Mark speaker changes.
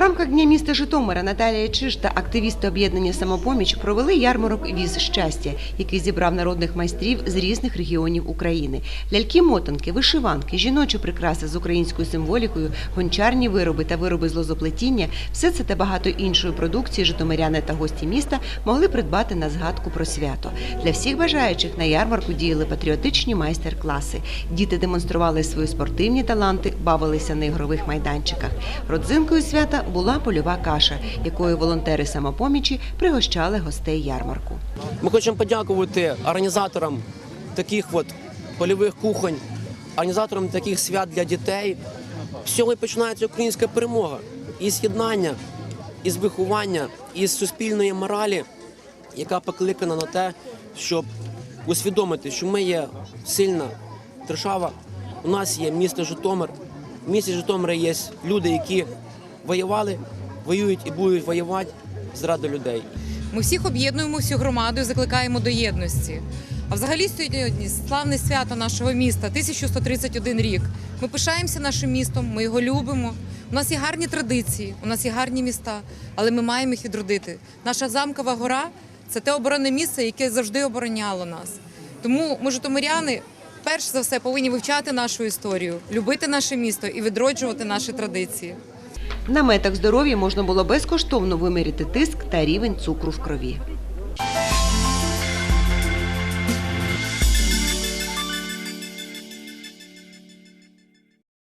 Speaker 1: рамках Дня міста Житомира Наталія Чиж та активісти об'єднання «Самопоміч» провели ярмарок «Віз щастя», який зібрав народних майстрів з різних регіонів України. Ляльки-мотанки, вишиванки, жіночі прикраси з українською символікою, гончарні вироби та вироби з лозоплетіння – все це та багато іншої продукції житомиряни та гості міста могли придбати на згадку про свято. Для всіх бажаючих на ярмарку діяли патріотичні майстер-класи. Діти демонстрували свої спортивні таланти, бавилися на ігрових майданчиках. Родзинкою свята була польова каша, якою волонтери самопомічі пригощали гостей ярмарку.
Speaker 2: Ми хочемо подякувати організаторам таких от польових кухонь, організаторам таких свят для дітей. З цього і починається українська перемога. Із єднання, із виховання, із суспільної моралі, яка покликана на те, щоб усвідомити, що ми є сильна держава. У нас є місто Житомир. В місті Житомира є люди, які воювали, воюють і будуть воювати заради людей.
Speaker 3: Ми всіх об'єднуємо всю громаду і закликаємо до єдності. А взагалі сьогодні славне свято нашого міста 1131 рік. Ми пишаємося нашим містом, ми його любимо. У нас є гарні традиції, у нас є гарні міста, але ми маємо їх відродити. Наша замкова гора це те оборонне місце, яке завжди обороняло нас. Тому ми, житомиряни, перш за все повинні вивчати нашу історію, любити наше місто і відроджувати наші традиції.
Speaker 1: На метах здоров'я можна було безкоштовно виміряти тиск та рівень цукру в крові.